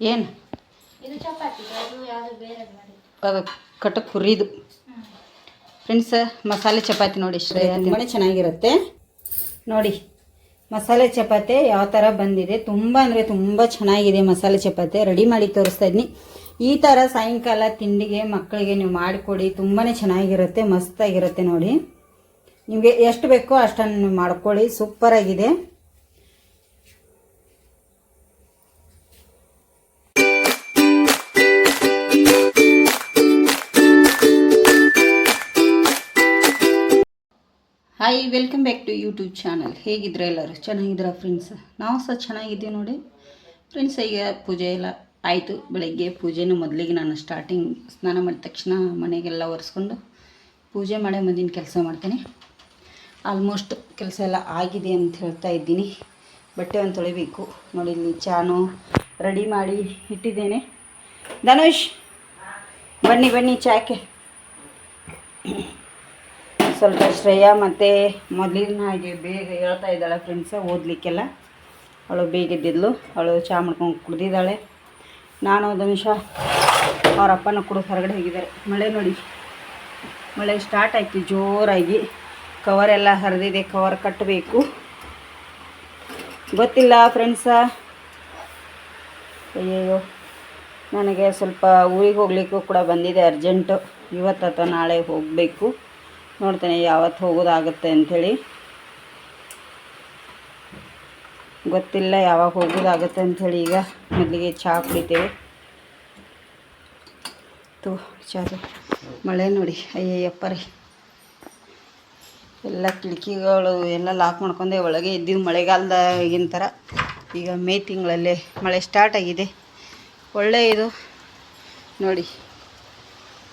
ಏನು? ಇದು ಚಪಾತಿ ಅದು ಯಾವುದು ಬೇರೆ ಅದು ಕಟಕ್ ಹುರಿದು ಫ್ರೆಂಡ್ಸ್ ಮಸಾಲೆ ಚಪಾತಿ ನೋಡಿ ಶ್ರೇಯ ತುಂಬಾ ಚೆನ್ನಾಗಿರುತ್ತೆ. ನೋಡಿ ಮಸಾಲೆ ಚಪಾತಿ ಯಾವ ಥರ ಬಂದಿದೆ ತುಂಬ ಅಂದರೆ ತುಂಬ ಚೆನ್ನಾಗಿದೆ ಮಸಾಲೆ ಚಪಾತಿ. ರೆಡಿ ಮಾಡಿ ತೋರಿಸ್ತಾ ಇದ್ದೀನಿ ಈ ಥರ ಸಾಯಂಕಾಲ ತಿಂಡಿಗೆ ಮಕ್ಕಳಿಗೆ ನೀವು ಮಾಡಿಕೊಡಿ. ತುಂಬಾ ಚೆನ್ನಾಗಿರುತ್ತೆ ಮಸ್ತಾಗಿರುತ್ತೆ ನೋಡಿ. ನಿಮಗೆ ಎಷ್ಟು ಬೇಕೋ ಅಷ್ಟನ್ನು ಮಾಡ್ಕೊಳ್ಳಿ. ಸೂಪರಾಗಿದೆ hi welcome back to YouTube channel ಹೇಗಿದ್ರೆ ಎಲ್ಲರೂ ಚೆನ್ನಾಗಿದ್ದೀರಾ ಫ್ರೆಂಡ್ಸ್ ನಾವು ಸಹ ಚೆನ್ನಾಗಿದ್ದೀವಿ ನೋಡಿ. ಫ್ರೆಂಡ್ಸ್ ಈಗ ಪೂಜೆ ಎಲ್ಲ ಆಯಿತು. ಬೆಳಗ್ಗೆ ಪೂಜೆನೂ ಮೊದಲಿಗೆ ನಾನು ಸ್ಟಾರ್ಟಿಂಗ್ ಸ್ನಾನ ಮಾಡಿದ ತಕ್ಷಣ ಮನೆಗೆಲ್ಲ ಒರೆಸ್ಕೊಂಡು ಪೂಜೆ ಮಾಡೇ ಮುಂದಿನ ಕೆಲಸ ಮಾಡ್ತೀನಿ. ಆಲ್ಮೋಸ್ಟ್ ಕೆಲಸ ಎಲ್ಲ ಆಗಿದೆ ಅಂತ ಹೇಳ್ತಾ ಇದ್ದೀನಿ. ಬಟ್ಟೆ ಒಂದು ತೊಳಿಬೇಕು. ನೋಡಿ, ಇಲ್ಲಿ ಚಾನು ರೆಡಿ ಮಾಡಿ ಇಟ್ಟಿದ್ದೇನೆ. ಧನುಷ್, ಬನ್ನಿ ಬನ್ನಿ ಚಾಕೆ ಸ್ವಲ್ಪ ಶ್ರೇಯಾ ಮತ್ತು ಮೊದಲಿನ ಹಾಗೆ ಬೇಗ ಹೇಳ್ತಾ ಇದ್ದಾಳೆ ಫ್ರೆಂಡ್ಸ ಓದಲಿಕ್ಕೆಲ್ಲ. ಅವಳು ಬೇಗ ಎದ್ದಿದ್ಲು. ಅವಳು ಚಹಾ ಮಾಡ್ಕೊಂಡು ಕುಡ್ದಿದ್ದಾಳೆ. ನಾನು ಒಂದು ನಿಮಿಷ ಅವ್ರ ಅಪ್ಪನ ಕೂಡ ಹೊರಗಡೆ ಹೋಗಿದ್ದಾರೆ. ಮಳೆ ನೋಡಿ. ಮಳೆ ಸ್ಟಾರ್ಟ್ ಆಯ್ತು ಜೋರಾಗಿ. ಕವರ್ ಎಲ್ಲ ಹರಿದಿದೆ. ಕವರ್ ಕಟ್ಟಬೇಕು. ಗೊತ್ತಿಲ್ಲ ಫ್ರೆಂಡ್ಸ ಅಯ್ಯಯ್ಯೋ. ನನಗೆ ಸ್ವಲ್ಪ ಊರಿಗೆ ಹೋಗ್ಲಿಕ್ಕೂ ಕೂಡ ಬಂದಿದೆ ಅರ್ಜೆಂಟು ಇವತ್ತು ಅಥವಾ ನಾಳೆ ಹೋಗಬೇಕು. ನೋಡ್ತೇನೆ, ಯಾವತ್ತು ಹೋಗೋದಾಗುತ್ತೆ ಅಂಥೇಳಿ. ಗೊತ್ತಿಲ್ಲ ಯಾವಾಗ ಹೋಗೋದಾಗುತ್ತೆ ಅಂಥೇಳಿ ಈಗ ಮೊದಲಿಗೆ ಚಹಾ ಕುಡಿತೇವೆ. ತು ಚಹಾ ಮಳೆ ನೋಡಿ ಅಯ್ಯಯ್ಯಪ್ಪ ರೀ ಎಲ್ಲ ಕಿಟಕಿಗಳು ಎಲ್ಲ ಲಾಕ್ ಮಾಡ್ಕೊಂಡೆ, ಒಳಗೆ ಇದ್ದಿದ್ದು ಮಳೆಗಾಲದಾಗಿನ ಥರ. ಈಗ ಮೇ ತಿಂಗಳಲ್ಲೇ ಮಳೆ ಸ್ಟಾರ್ಟ್ ಆಗಿದೆ. ಒಳ್ಳೆ ಇದು ನೋಡಿ,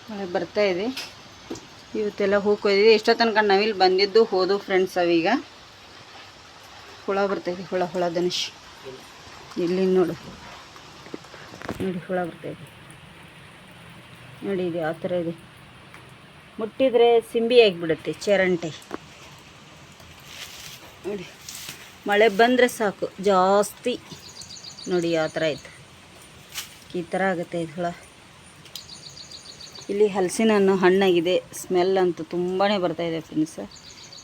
ಮಳೆ ಬರ್ತಾ ಇದೆ. ಇವತ್ತೆಲ್ಲ ಹೂ ಕೊಯ್ದಿದೆ. ಎಷ್ಟೋ ತನಕ ನಾವಿಲ್ಲಿ ಬಂದಿದ್ದು ಹೋದು ಫ್ರೆಂಡ್ಸ್ ಅವೀಗ ಹುಳ ಬರ್ತೈತಿ, ಹುಳ ಹುಳ ಧನುಷ್. ಇಲ್ಲಿ ನೋಡು. ನೋಡಿ, ಹುಳ ಬರ್ತೈತಿ. ನೋಡಿ ಇದು ಆ ಥರ ಇದೆ. ಮುಟ್ಟಿದರೆ ಸಿಂಬಿ ಆಗಿಬಿಡುತ್ತೆ, ಚರಂಟೆ. ನೋಡಿ, ಮಳೆ ಬಂದರೆ ಸಾಕು, ಜಾಸ್ತಿ. ನೋಡಿ ಆ ಥರ ಆಯ್ತು ಈ ಥರ ಆಗುತ್ತೆ ಇದು ಹುಳ. ಇಲ್ಲಿ ಹಲಸಿನ ಹಣ್ಣು ಹಣ್ಣಾಗಿದೆ. ಸ್ಮೆಲ್ ಅಂತೂ ತುಂಬಾ ಇದೆ ಫ್ರೆಂಡ್ಸ್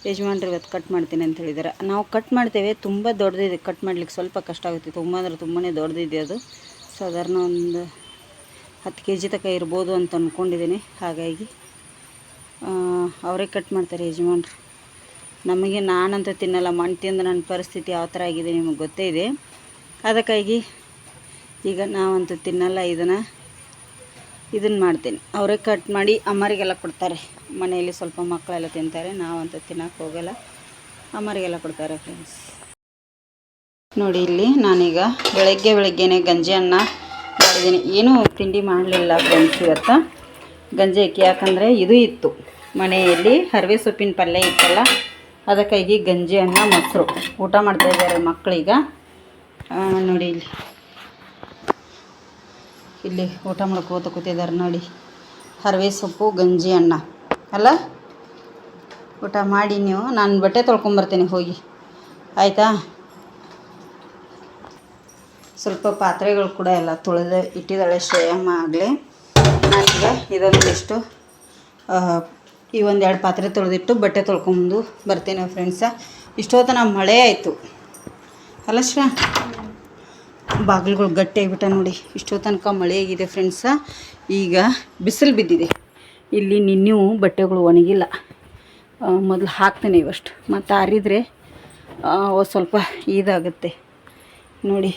ಯಜಮಾನ್ರು ಇವತ್ತು ಕಟ್ ಮಾಡ್ತೀನಿ ಅಂತ ಹೇಳಿದ್ದಾರೆ ನಾವು ಕಟ್ ಮಾಡ್ತೇವೆ, ತುಂಬ ದೊಡ್ಡದಿದೆ. ಕಟ್ ಮಾಡ್ಲಿಕ್ಕೆ ಸ್ವಲ್ಪ ಕಷ್ಟ ಆಗುತ್ತೆ. ತುಂಬ ಅಂದರೆ ತುಂಬಾ ದೊಡ್ಡದಿದೆ ಅದು. ಸಾಧಾರಣ ಒಂದು ಹತ್ತು ಕೆ ಜಿ ತನಕ ಇರ್ಬೋದು ಅಂತ ಅಂದ್ಕೊಂಡಿದ್ದೀನಿ ಹಾಗಾಗಿ ಅವರೇ ಕಟ್ ಮಾಡ್ತಾರೆ ಯಜಮಾನ್ರು. ನಮಗೆ ನಾನಂತೂ ತಿನ್ನಲ್ಲ. ಮಣ್ಣು ತಿಂದು ನನ್ನ ಪರಿಸ್ಥಿತಿ ಯಾವ ಥರ ಆಗಿದೆ ನಿಮಗೆ ಗೊತ್ತೇ ಇದೆ. ಅದಕ್ಕಾಗಿ ಈಗ ನಾವಂತೂ ತಿನ್ನಲ್ಲ ಇದನ್ನು. ಇದನ್ನು ಮಾಡ್ತೀನಿ. ಅವರೇ ಕಟ್ ಮಾಡಿ ಅಮ್ಮರಿಗೆಲ್ಲ ಕೊಡ್ತಾರೆ. ಮನೆಯಲ್ಲಿ ಸ್ವಲ್ಪ ಮಕ್ಕಳೆಲ್ಲ ತಿಂತಾರೆ. ನಾವಂತೂ ತಿನ್ನೋಕೆ ಹೋಗಲ್ಲ. ಅಮ್ಮರಿಗೆಲ್ಲ ಕೊಡ್ತಾರೆ ಫ್ರೆಂಡ್ಸ್ ನೋಡಿ ಇಲ್ಲಿ ನಾನೀಗ ಬೆಳಗ್ಗೆ ಬೆಳಗ್ಗೆನೆ ಗಂಜಿ ಅನ್ನ ಮಾಡಿದ್ದೀನಿ. ಏನೂ ತಿಂಡಿ ಮಾಡಲಿಲ್ಲ ಫ್ರೆಂಡ್ಸ್ ಇವತ್ತು. ಗಂಜಿ ಅಕ್ಕಿ ಯಾಕಂದರೆ ಇದು ಇತ್ತು. ಮನೆಯಲ್ಲಿ ಹರವೆ ಸೊಪ್ಪಿನ ಪಲ್ಯ ಇತ್ತಲ್ಲ, ಅದಕ್ಕಾಗಿ ಗಂಜಿ ಅನ್ನ ಮೊಸರು. ಊಟ ಮಾಡ್ತಾ ಇದ್ದಾರೆ ಮಕ್ಕಳೀಗ. ನೋಡಿ ಇಲ್ಲಿ. ಇಲ್ಲಿ ಊಟ ಮಾಡ್ಕೋತ ಕೂತಿದ್ದಾರೆ ನೋಡಿ. ಹರವೆ ಸೊಪ್ಪು, ಗಂಜಿ ಅನ್ನ. ಅಲ್ಲ? ಊಟ ಮಾಡಿ ನೀವು. ನಾನು ಬಟ್ಟೆ ತೊಳ್ಕೊಂಬರ್ತೀನಿ, ಹೋಗಿ. ಆಯಿತಾ? ಸ್ವಲ್ಪ ಪಾತ್ರೆಗಳು ಕೂಡ ಎಲ್ಲ ತೊಳೆದು ಇಟ್ಟಿದ್ದಾಳೆ ಶ್ರೇಯಮ್ಮ ಆಗಲಿ. ನಾನೀಗ ಇದೊಂದಿಷ್ಟು ಈ ಒಂದೆರಡು ಪಾತ್ರೆ ತೊಳೆದಿಟ್ಟು ಬಟ್ಟೆ ತೊಳ್ಕೊಂಡು ಬರ್ತೀನಿ ಫ್ರೆಂಡ್ಸ ಇಷ್ಟೊತ್ತನ ಮಳೆ ಆಯಿತು. ಅಲ್ಲ ಶ್ರೇಯ? ಬಾಗಿಲುಗಳು ಗಟ್ಟಿಯಾಗಿಬಿಟ್ಟ ನೋಡಿ. ಇಷ್ಟೋ ತನಕ ಮಳೆ ಆಗಿದೆ ಫ್ರೆಂಡ್ಸ ಈಗ ಬಿಸಿಲು ಬಿದ್ದಿದೆ. ಇಲ್ಲಿ ನಿನ್ನೂ ಬಟ್ಟೆಗಳು ಒಣಗಿಲ್ಲ. ಮೊದಲು ಹಾಕ್ತೇನೆ ಇವಷ್ಟು. ಮತ್ತು ಹರಿದ್ರೆ ಅವು ಸ್ವಲ್ಪ ಇದಾಗುತ್ತೆ. ನೋಡಿ,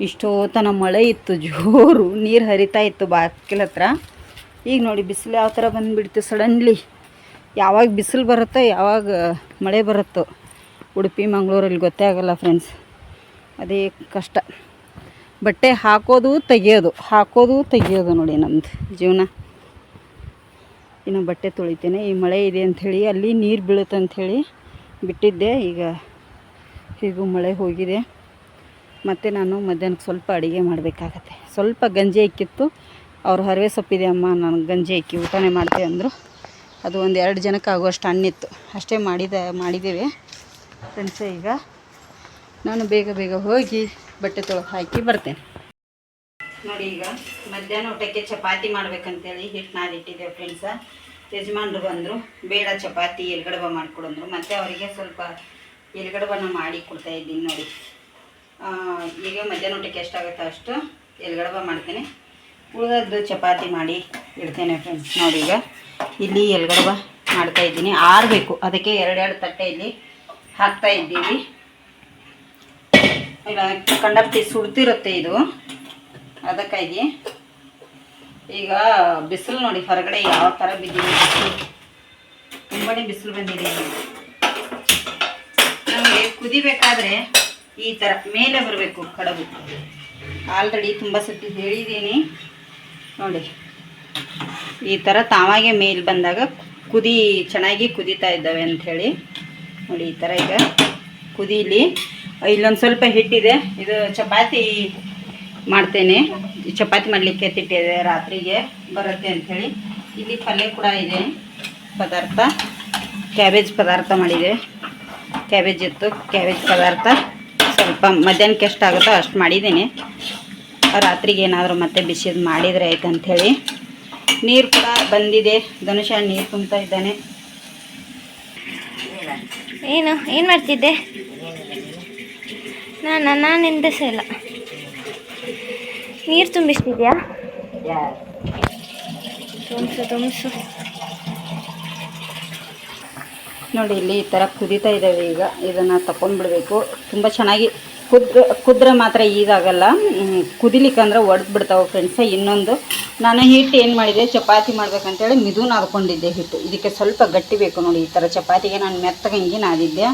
ಇಷ್ಟೋ ತನ ಮಳೆ ಇತ್ತು, ಜೋರು ನೀರು ಹರಿತಾ ಇತ್ತು ಬಾಕಿಲ ಹತ್ರ. ಈಗ ನೋಡಿ, ಬಿಸಿಲು ಯಾವ ಥರ ಬಂದುಬಿಡ್ತು ಸಡನ್ಲಿ ಯಾವಾಗ ಬಿಸಿಲು ಬರುತ್ತೋ, ಯಾವಾಗ ಮಳೆ ಬರುತ್ತೋ. ಉಡುಪಿ, ಮಂಗಳೂರಲ್ಲಿ ಗೊತ್ತೇ ಆಗೋಲ್ಲ ಫ್ರೆಂಡ್ಸ್ ಅದೇ ಕಷ್ಟ. ಬಟ್ಟೆ ಹಾಕೋದು ತೆಗಿಯೋದು ಹಾಕೋದು ತೆಗಿಯೋದು ನೋಡಿ ನಮ್ಮದು ಜೀವನ. ಇನ್ನು ಬಟ್ಟೆ ತೊಳಿತೇನೆ. ಈ ಮಳೆ ಇದೆ ಅಂಥೇಳಿ, ಅಲ್ಲಿ ನೀರು ಬೀಳುತ್ತೆ ಅಂಥೇಳಿ ಬಿಟ್ಟಿದ್ದೆ. ಈಗ ಹೀಗೂ ಮಳೆ ಹೋಗಿದೆ. ಮತ್ತು ನಾನು ಮಧ್ಯಾಹ್ನಕ್ಕೆ ಸ್ವಲ್ಪ ಅಡುಗೆ ಮಾಡಬೇಕಾಗತ್ತೆ. ಸ್ವಲ್ಪ ಗಂಜಿ ಇಕ್ಕಿತ್ತು ಅವ್ರು ಹರಿವೆ ಸೊಪ್ಪಿದೆ ಅಮ್ಮ, ನಾನು ಗಂಜಿ ಇಕ್ಕಿ ಊಟನೇ ಮಾಡ್ತೆ ಅಂದರು. ಅದು ಒಂದು ಎರಡು ಜನಕ್ಕೆ ಆಗುವಷ್ಟು ಹಣ್ಣಿತ್ತು. ಅಷ್ಟೇ ಮಾಡಿದ, ಮಾಡಿದ್ದೇವೆ. ಫ್ರೆಂಡ್ಸೇ, ಈಗ ನಾನು ಬೇಗ ಬೇಗ ಹೋಗಿ ಬಟ್ಟೆ ತೊಳೆದು ಹಾಕಿ ಬರ್ತೇನೆ. ನೋಡಿ ಈಗ ಮಧ್ಯಾಹ್ನ ಊಟಕ್ಕೆ ಚಪಾತಿ ಮಾಡ್ಬೇಕಂತೇಳಿ ಹಿಟ್ಟು ನಾದಿಟ್ಟಿದ್ದೆ ಫ್ರೆಂಡ್ಸ ಯಜಮಾನ್ರು ಬಂದರು, ಬೇಡ ಚಪಾತಿ, ಎಲ್ಗಡಬ ಮಾಡಿಕೊಡಂದ್ರು. ಮತ್ತು ಅವರಿಗೆ ಸ್ವಲ್ಪ ಎಲ್ಗಡಬನ ಮಾಡಿ ಕೊಡ್ತಾ ಇದ್ದೀನಿ ನೋಡಿ. ಈಗ ಮಧ್ಯಾಹ್ನ ಊಟಕ್ಕೆ ಎಷ್ಟಾಗುತ್ತೋ ಅಷ್ಟು ಎಲ್ಗಡಬ ಮಾಡ್ತೇನೆ. ಉಳಿದದ್ದು ಚಪಾತಿ ಮಾಡಿ ಇಡ್ತೇನೆ ಫ್ರೆಂಡ್ಸ್ ನೋಡಿ ಈಗ ಇಲ್ಲಿ ಎಲ್ಗಡಬ ಮಾಡ್ತಾ ಇದ್ದೀನಿ. ಆರಬೇಕು. ಅದಕ್ಕೆ ಎರಡೆರಡು ತಟ್ಟೆ ಇಲ್ಲಿ ಹಾಕ್ತಾ ಇದ್ದೀವಿ. ಇಲ್ಲ ಕಂಡಪಟ್ಟಿ ಸುಡ್ತಿರುತ್ತೆ ಇದು. ಅದಕ್ಕಾಗಿ ಈಗ ಬಿಸಿಲು ನೋಡಿ, ಹೊರಗಡೆ ಯಾವ ಥರ ಬಿದ್ದಿದೆ ತುಂಬಾ ಬಿಸಿಲು ಬಂದಿದೆ ನಮಗೆ ಕುದಿಬೇಕಾದ್ರೆ ಈ ಥರ ಮೇಲೆ ಬರಬೇಕು ಕಡಬು. ಆಲ್ರೆಡಿ ತುಂಬ ಸತಿ ಹೇಳಿದ್ದೀನಿ. ನೋಡಿ, ಈ ಥರ ತಾವಾಗೆ ಮೇಲೆ ಬಂದಾಗ ಕುದಿ, ಚೆನ್ನಾಗಿ ಕುದೀತಾ ಇದ್ದಾವೆ ಅಂಥೇಳಿ ನೋಡಿ, ಈ ಥರ ಈಗ ಕುದೀಲಿ. ಇಲ್ಲೊಂದು ಸ್ವಲ್ಪ ಹಿಟ್ಟಿದೆ. ಇದು ಚಪಾತಿ ಮಾಡ್ತೇನೆ. ಚಪಾತಿ ಮಾಡಲಿಕ್ಕೆ ತಿಟ್ಟಿದೆ ರಾತ್ರಿಗೆ ಬರುತ್ತೆ ಅಂಥೇಳಿ. ಇಲ್ಲಿ ಪಲ್ಯ ಕೂಡ ಇದೆ. ಪದಾರ್ಥ. ಕ್ಯಾಬೇಜ್ ಪದಾರ್ಥ ಮಾಡಿದೆ. ಕ್ಯಾಬೇಜ್ ಇತ್ತು. ಕ್ಯಾಬೇಜ್ ಪದಾರ್ಥ. ಸ್ವಲ್ಪ ಮಧ್ಯಾಹ್ನಕ್ಕೆ ಎಷ್ಟಾಗುತ್ತೋ ಅಷ್ಟು ಮಾಡಿದ್ದೀನಿ. ರಾತ್ರಿಗೆ ಏನಾದರೂ ಮತ್ತೆ ಬಿಸಿದು ಮಾಡಿದರೆ ಆಯ್ತು ಅಂಥೇಳಿ. ನೀರು ಕೂಡ ಬಂದಿದೆ. ಧನುಷ ನೀರು ತುಂಬ್ತಾ ಇದ್ದಾನೆ. ಏನು? ಏನು ಮಾಡ್ತಿದ್ದೆ? ನಾನು ನಾನು ನಿಂದಿಸಿಲ್ಲ ನೀರು ತುಂಬಿಸ್ತಿದ್ಯಾ? ತುಂಬಿಸು ತುಂಬಿಸು. ನೋಡಿ, ಇಲ್ಲಿ ಈ ಥರ ಕುದೀತಾ ಇದ್ದಾವೆ ಈಗ. ಇದನ್ನು ತಗೊಂಡ್ಬಿಡ್ಬೇಕು ತುಂಬ ಚೆನ್ನಾಗಿ ಕುದ್ರ ಕುದ್ರೆ ಮಾತ್ರ ಕುದಿಲಿಕ್ಕೆ ಕುದಿಲಿಕ್ಕಂದ್ರೆ ಒಡೆದು ಬಿಡ್ತಾವೆ ಫ್ರೆಂಡ್ಸ ಇನ್ನೊಂದು, ನಾನು ಹಿಟ್ಟು ಏನು ಮಾಡಿದೆ? ಚಪಾತಿ ಮಾಡ್ಬೇಕಂತೇಳಿ ಮಿದು ನಾದ್ಕೊಂಡಿದ್ದೆ ಹಿಟ್ಟು. ಇದಕ್ಕೆ ಸ್ವಲ್ಪ ಗಟ್ಟಿ ಬೇಕು ನೋಡಿ, ಈ ಥರ ಚಪಾತಿಗೆ. ನಾನು ಮೆತ್ತಗಂಗಿ ನಾದಿದ್ದೆ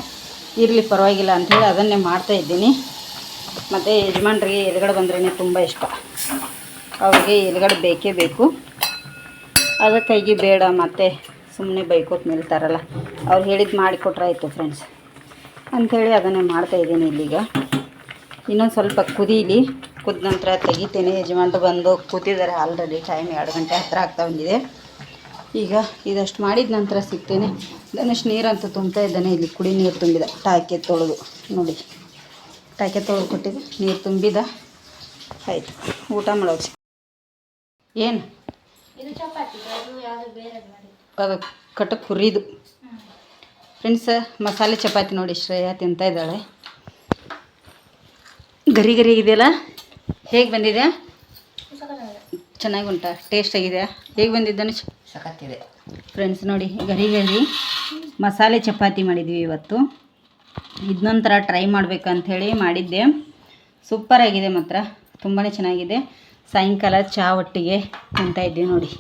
ಇರಲಿ ಪರವಾಗಿಲ್ಲ ಅಂಥೇಳಿ ಅದನ್ನೇ ಮಾಡ್ತಾ ಇದ್ದೀನಿ. ಮತ್ತು ಯಜಮಾನ್ರಿಗೆ ಎಲ್ಗಡೆ ಬಂದ್ರೇ ತುಂಬ ಇಷ್ಟ. ಅವ್ರಿಗೆ ಎಲ್ಗಡೆ ಬೇಕೇ ಬೇಕು. ಅದಕ್ಕಾಗಿ ಬೇಡ, ಮತ್ತೆ ಸುಮ್ಮನೆ ಬೈಕೋತ್ ನಿಲ್ತಾರಲ್ಲ. ಅವ್ರು ಹೇಳಿದ್ದು ಮಾಡಿಕೊಟ್ರಾಯಿತು ಫ್ರೆಂಡ್ಸ್ ಅಂಥೇಳಿ ಅದನ್ನೇ ಮಾಡ್ತಾ ಇದ್ದೀನಿ ಇಲ್ಲಿಗ. ಇನ್ನೊಂದು ಸ್ವಲ್ಪ ಕುದೀಲಿ ಕುದ ನಂತರ ತೆಗಿತೇನೆ. ಯಜಮಾನ್ರು ಬಂದು ಕೂತಿದ್ದಾರೆ ಆಲ್ರೆಡಿ ಟೈಮ್ ಎರಡು ಗಂಟೆ ಹತ್ತಿರ ಆಗ್ತಾ ಬಂದಿದೆ. ಈಗ ಇದಷ್ಟು ಮಾಡಿದ ನಂತರ ಸಿಗ್ತೇನೆ. ಧನುಷ್ ನೀರಂತೂ ತುಂಬ್ತಾ ಇದ್ದಾನೆ. ಇಲ್ಲಿ ಕುಡಿ ನೀರು ತುಂಬಿದ. ಟಾಕೆ ತೊಳೆದು. ನೋಡಿ. ಟಾಕೆ ತೊಳೆದು ಕೊಟ್ಟಿದ್ದೆ ನೀರು ತುಂಬಿದ. ಆಯಿತು. ಊಟ ಮಾಡೋಕೆ ಏನು? ಅದು ಯಾವುದು ಕುರಿದು ಫ್ರೆಂಡ್ಸ್ ಮಸಾಲೆ ಚಪಾತಿ ನೋಡಿ ಶ್ರೇಯ ತಿಂತಾ ಇದ್ದಾಳೆ. ಗರಿ ಗರಿ ಇದೆಯಲ್ಲ ಹೇಗೆ ಬಂದಿದೆ ಚೆನ್ನಾಗಿ ಉಂಟಾ? ಟೇಸ್ಟ್ ಆಗಿದೆಯಾ? ಹೇಗೆ ಬಂದಿದ್ದಾನೆ ಸಖತ್ತಿದೆ. ಫ್ರೆಂಡ್ಸ್ ನೋಡಿ ಗರಿ ಗರಿ ಮಸಾಲೆ ಚಪಾತಿ ಮಾಡಿದ್ವಿ ಇವತ್ತು. ಇದನ್ನೊಂಥರ ಟ್ರೈ ಮಾಡಬೇಕಂಥೇಳಿ ಮಾಡಿದ್ದೆ. ಸೂಪರ್ ಆಗಿದೆ ಮಾತ್ರ. ತುಂಬಾ ಚೆನ್ನಾಗಿದೆ. ಸಾಯಂಕಾಲ ಚಹಾ ಒಟ್ಟಿಗೆ ಅಂತ ಇದ್ದೀವಿ ನೋಡಿ.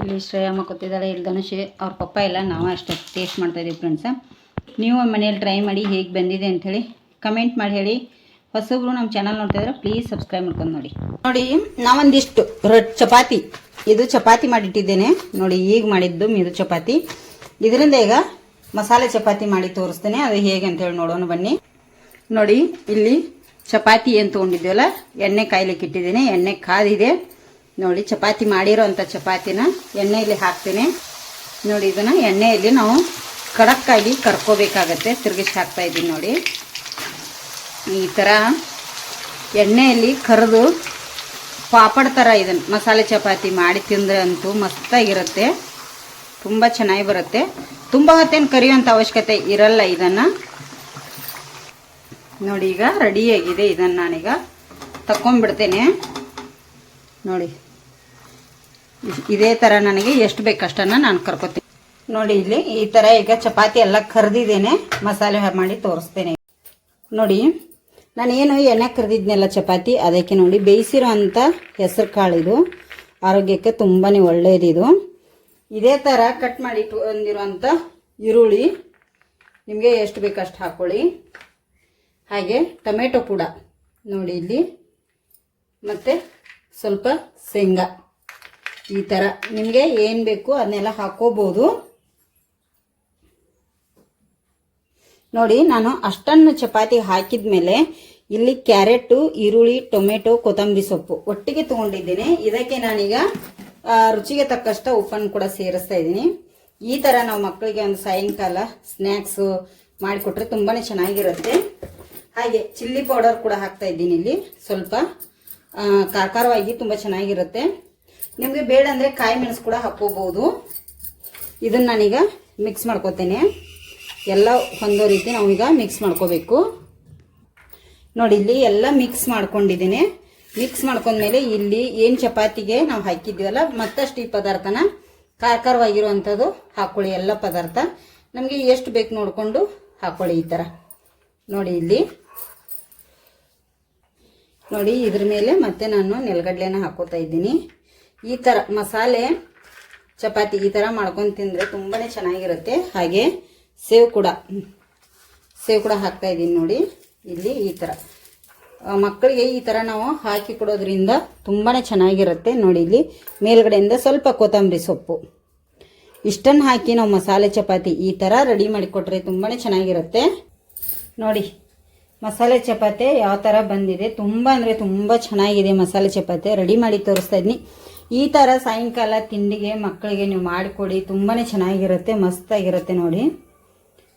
ಇಲ್ಲಿ ಶ್ರೇಯಮ್ಮ ಕೂತಿದ್ದಾಳೆ, ಇಲ್ಲಿ ಧನುಷ್, ಅವ್ರ ಪಪ್ಪ ಇಲ್ಲ ನಾವು ಅಷ್ಟೇ ಟೇಸ್ಟ್ ಮಾಡ್ತಾಯಿದ್ದೀವಿ ಫ್ರೆಂಡ್ಸ ನೀವು ಮನೇಲಿ ಟ್ರೈ ಮಾಡಿ ಹೇಗೆ ಬಂದಿದೆ ಅಂಥೇಳಿ ಕಮೆಂಟ್ ಮಾಡಿ ಹೇಳಿ. ಹೊಸಬ್ರು ನಮ್ಮ ಚಾನಲ್ ನೋಡ್ತಾ ಇದ್ರೆ ಪ್ಲೀಸ್ ಸಬ್ಸ್ಕ್ರೈಬ್ ಮಾಡ್ಕೊಂಡು ನೋಡಿ. ನೋಡಿ, ನಾವೊಂದಿಷ್ಟು ರೊಟ್ಟಿ ಚಪಾತಿ. ಇದು ಚಪಾತಿ ಮಾಡಿಟ್ಟಿದ್ದೇನೆ. ನೋಡಿ, ಈಗ ಮಾಡಿದ್ದು ಮಿದು ಚಪಾತಿ. ಇದರಿಂದ ಈಗ ಮಸಾಲೆ ಚಪಾತಿ ಮಾಡಿ ತೋರಿಸ್ತೇನೆ. ಅದು ಹೇಗೆ ಅಂತ ಹೇಳಿ ನೋಡೋಣ ಬನ್ನಿ. ನೋಡಿ, ಇಲ್ಲಿ ಚಪಾತಿ ಏನು ತೊಗೊಂಡಿದ್ದೀವಲ್ಲ ಎಣ್ಣೆ ಕಾಯ್ಲಿಕ್ಕೆ ಇಟ್ಟಿದ್ದೀನಿ. ಎಣ್ಣೆ ಕಾದಿದೆ. ನೋಡಿ, ಚಪಾತಿ ಮಾಡಿರೋ ಅಂಥ ಚಪಾತಿನ ಎಣ್ಣೆಯಲ್ಲಿ ಹಾಕ್ತೇನೆ. ನೋಡಿ, ಇದನ್ನು ಎಣ್ಣೆಯಲ್ಲಿ ನಾವು ಕಡಕ್ಕಾಗಿ ಕರ್ಕೋಬೇಕಾಗತ್ತೆ. ತಿರುಗಿಸಿ ಹಾಕ್ತಾ ಇದ್ದೀನಿ ನೋಡಿ. ಈ ಥರ ಎಣ್ಣೆಯಲ್ಲಿ ಕರೆದು ಪಾಪಡ್ ಥರ ಇದನ್ನು ಮಸಾಲೆ ಚಪಾತಿ ಮಾಡಿ ತಿಂದರೆ ಅಂತೂ ಮಸ್ತಾಗಿರುತ್ತೆ. ತುಂಬ ಚೆನ್ನಾಗಿ ಬರುತ್ತೆ. ತುಂಬ ಹೊತ್ತೇನು ಕರಿಯುವಂಥ ಅವಶ್ಯಕತೆ ಇರಲ್ಲ ಇದನ್ನು. ನೋಡಿ ಈಗ ರೆಡಿಯಾಗಿದೆ ಇದನ್ನು ನಾನೀಗ. ತಗೊಂಡ್ಬಿಡ್ತೇನೆ ನೋಡಿ. ಇದೇ ಥರ ನನಗೆ ಎಷ್ಟು ಬೇಕಷ್ಟನ್ನು ನಾನು ಕರ್ಕೊತೀನಿ. ನೋಡಿ ಇಲ್ಲಿ ಈ ಥರ ಈಗ ಚಪಾತಿ ಎಲ್ಲ ಕರೆದಿದ್ದೇನೆ. ಮಸಾಲೆ ಮಾಡಿ ತೋರಿಸ್ತೇನೆ. ನೋಡಿ. ನಾನೇನು ಎಣ್ಣೆ ಕರೆದಿದ್ನೆಲ್ಲ ಚಪಾತಿ, ಅದಕ್ಕೆ ನೋಡಿ ಬೇಯಿಸಿರೋ ಅಂಥ ಹೆಸರು ಕಾಳಿದು ಆರೋಗ್ಯಕ್ಕೆ ತುಂಬಾ ಒಳ್ಳೆಯದಿದು ಇದೇ. ಥರ ಕಟ್ ಮಾಡಿ ಇಟ್ಕೊಂಡಿರೋಂಥ ಈರುಳ್ಳಿ. ನಿಮಗೆ ಎಷ್ಟು ಬೇಕಷ್ಟು ಹಾಕ್ಕೊಳ್ಳಿ ಹಾಗೆ ಟೊಮೆಟೊ ಕೂಡ ನೋಡಿ ಇಲ್ಲಿ. ಮತ್ತು ಸ್ವಲ್ಪ ಶೇಂಗಾ. ಈ ಥರ ನಿಮಗೆ ಏನು ಬೇಕು ಅದನ್ನೆಲ್ಲ ಹಾಕೋಬೋದು. ನೋಡಿ, ನಾನು ಅಷ್ಟನ್ನು ಚಪಾತಿ ಹಾಕಿದ ಮೇಲೆ ಇಲ್ಲಿ ಕ್ಯಾರೆಟು, ಈರುಳ್ಳಿ, ಟೊಮೆಟೊ, ಕೊತ್ತಂಬರಿ ಸೊಪ್ಪು ಒಟ್ಟಿಗೆ ತಗೊಂಡಿದ್ದೀನಿ. ಇದಕ್ಕೆ ನಾನೀಗ ರುಚಿಗೆ ತಕ್ಕಷ್ಟ ಉಪ್ಪನ್ನು ಕೂಡ ಸೇರಿಸ್ತಾ ಇದ್ದೀನಿ. ಈ ಥರ ನಾವು ಮಕ್ಕಳಿಗೆ ಒಂದು ಸಾಯಂಕಾಲ ಸ್ನ್ಯಾಕ್ಸು ಮಾಡಿಕೊಟ್ರೆ ತುಂಬಾ ಚೆನ್ನಾಗಿರುತ್ತೆ. ಹಾಗೆ ಚಿಲ್ಲಿ ಪೌಡರ್ ಕೂಡ ಹಾಕ್ತಾ ಇದ್ದೀನಿ ಇಲ್ಲಿ. ಸ್ವಲ್ಪ ಖಾರವಾಗಿ ತುಂಬ ಚೆನ್ನಾಗಿರುತ್ತೆ. ನಿಮಗೆ ಬೇಡ ಅಂದರೆ ಕಾಯಿ ಮೆಣಸು ಕೂಡ ಹಾಕ್ಕೋಬೋದು. ಇದನ್ನು ನಾನೀಗ ಮಿಕ್ಸ್ ಮಾಡ್ಕೋತೇನೆ. ಎಲ್ಲ ಹೊಂದೋ ರೀತಿ ನಾವೀಗ ಮಿಕ್ಸ್ ಮಾಡ್ಕೋಬೇಕು. ನೋಡಿ, ಇಲ್ಲಿ ಎಲ್ಲ ಮಿಕ್ಸ್ ಮಾಡ್ಕೊಂಡಿದ್ದೀನಿ. ಮಿಕ್ಸ್ ಮಾಡ್ಕೊಂಡ್ಮೇಲೆ ಇಲ್ಲಿ ಏನು ಚಪಾತಿಗೆ ನಾವು ಹಾಕಿದ್ದೀವಲ್ಲ, ಮತ್ತಷ್ಟು ಈ ಪದಾರ್ಥನ ಖಾರ ಖಾರವಾಗಿರುವಂಥದ್ದು ಹಾಕ್ಕೊಳ್ಳಿ ಎಲ್ಲ ಪದಾರ್ಥ. ನಮಗೆ ಎಷ್ಟು ಬೇಕು ನೋಡಿಕೊಂಡು ಹಾಕ್ಕೊಳ್ಳಿ ಈ ಥರ. ನೋಡಿ ಇಲ್ಲಿ. ನೋಡಿ, ಇದ್ರ ಮೇಲೆ ಮತ್ತೆ ನಾನು ನೆಲಗಡ್ಲೆನ ಹಾಕೋತಾ ಇದ್ದೀನಿ. ಈ ಥರ ಮಸಾಲೆ, ಚಪಾತಿ ಈ ಥರ ಮಾಡ್ಕೊಂಡು ತಿಂದರೆ ತುಂಬಾ ಚೆನ್ನಾಗಿರುತ್ತೆ. ಹಾಗೆ ಸೇವ್ ಕೂಡ ಸೇವ್ ಕೂಡ ಹಾಕ್ತಾ ಇದ್ದೀನಿ ನೋಡಿ. ಇಲ್ಲಿ ಈ ಥರ ಮಕ್ಕಳಿಗೆ ಈ ಥರ ನಾವು ಹಾಕಿ ಕೊಡೋದ್ರಿಂದ ತುಂಬಾ ಚೆನ್ನಾಗಿರುತ್ತೆ ನೋಡಿ ಇಲ್ಲಿ. ಮೇಲ್ಗಡೆಯಿಂದ ಸ್ವಲ್ಪ ಕೊತ್ತಂಬರಿ ಸೊಪ್ಪು. ಇಷ್ಟನ್ನು ಹಾಕಿ ನಾವು ಮಸಾಲೆ ಚಪಾತಿ ಈ ಥರ ರೆಡಿ ಮಾಡಿಕೊಟ್ರೆ ತುಂಬಾ ಚೆನ್ನಾಗಿರುತ್ತೆ. ನೋಡಿ, ಮಸಾಲೆ ಚಪಾತಿ ಯಾವ ಥರ ಬಂದಿದೆ, ತುಂಬ ಅಂದರೆ ತುಂಬ ಚೆನ್ನಾಗಿದೆ ಮಸಾಲೆ ಚಪಾತಿ. ರೆಡಿ ಮಾಡಿ ತೋರಿಸ್ತಾ ಇದ್ದೀನಿ. ಈ ಥರ ಸಾಯಂಕಾಲ ತಿಂಡಿಗೆ ಮಕ್ಕಳಿಗೆ ನೀವು ಮಾಡಿಕೊಡಿ ತುಂಬಾ ಚೆನ್ನಾಗಿರುತ್ತೆ, ಮಸ್ತಾಗಿರುತ್ತೆ ನೋಡಿ.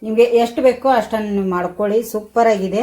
ನಿಮಗೆ ಎಷ್ಟು ಬೇಕೋ ಅಷ್ಟನ್ನು ಮಾಡ್ಕೊಳ್ಳಿ. ಸೂಪರಾಗಿದೆ